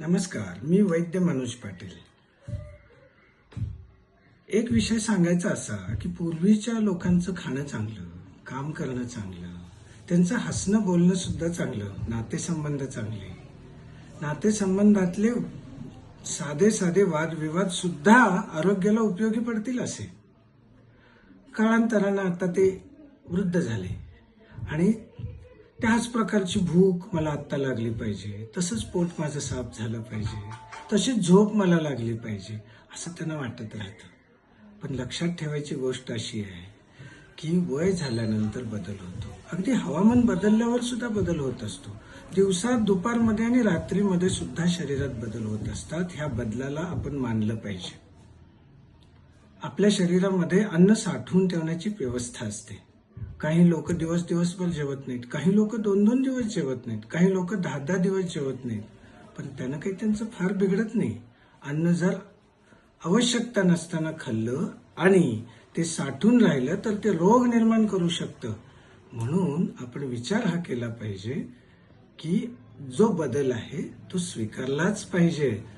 नमस्कार मी वैद्य मनोज पाटील. एक विषय सांगायचा असा की पूर्वीच्या लोकांचं खाणं चांगलं काम करणं चांगलं त्यांचं हसणं बोलणं सुद्धा चांगलं नातेसंबंध चांगले. नातेसंबंधातले साधे साधे वादविवाद सुद्धा आरोग्याला उपयोगी पडतील असे. काळांतरानं आता ते वृद्ध झाले. आणि त्याच प्रकारची भूक मला आत्ता लागली पाहिजे. तसंच पोट माझं साफ झालं पाहिजे. तशीच झोप मला लागली पाहिजे असं त्यांना वाटत राहतं. पण लक्षात ठेवायची गोष्ट अशी आहे की वय झाल्यानंतर बदल होतो. अगदी हवामान बदलल्यावर सुद्धा बदल होत असतो. दिवसात दुपारमध्ये आणि रात्रीमध्ये सुद्धा शरीरात बदल होत असतात. ह्या बदलाला आपण मानलं पाहिजे. आपल्या शरीरामध्ये अन्न साठवून ठेवण्याची व्यवस्था असते. काही लोक दिवस दिवसभर जेवत नाहीत. काही लोक दोन दोन दिवस जेवत नाहीत. काही लोक दहा दहा दिवस जेवत नाहीत. पण त्यानं काही त्यांचं फार बिघडत नाही. अन्न जर आवश्यकता नसताना खाल्लं आणि ते साठून राहिलं तर ते रोग निर्माण करू शकतं. म्हणून आपण विचार हा केला पाहिजे की जो बदल आहे तो स्वीकारलाच पाहिजे.